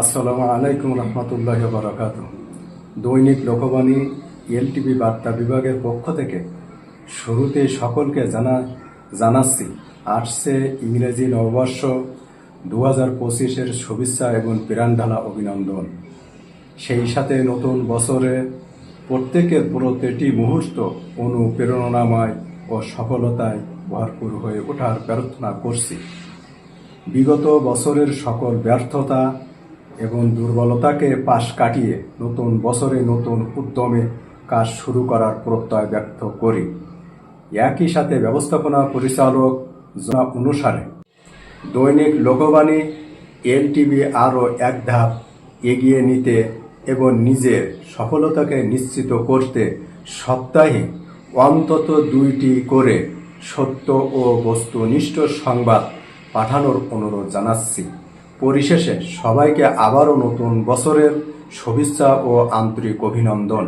আসসালামু আলাইকুম রহমতুল্লাহ বরকাত দৈনিক লোকবাণী, এলটিভি বার্তা বিভাগের পক্ষ থেকে শুরুতে সকলকে জানা, জানাচ্ছি, আসছে ইংরেজি নববর্ষ দু হাজার পঁচিশের শুভেচ্ছা এবং প্রাণঢালা অভিনন্দন। সেই সাথে নতুন বছরে প্রত্যেকের প্রতিটি মুহূর্ত অনুপ্রেরণাময় ও সফলতায় ভরপুর হয়ে ওঠার প্রার্থনা করছি। বিগত বছরের সকল ব্যর্থতা এবং দুর্বলতাকে পাশ কাটিয়ে নতুন বছরে নতুন উদ্যমে কাজ শুরু করার প্রত্যয় ব্যক্ত করি। একই সাথে ব্যবস্থাপনা পরিচালক জনা অনুসারে দৈনিক লোকবাণী, এলটিভি আরও এক ধাপ এগিয়ে নিতে এবং নিজের সফলতাকে নিশ্চিত করতে সপ্তাহে অন্তত দুইটি করে সত্য ও বস্তুনিষ্ঠ সংবাদ পাঠানোর অনুরোধ জানাচ্ছি। পরিশেষে সবাইকে আবারও নতুন বছরের শুভেচ্ছা ও আন্তরিক অভিনন্দন।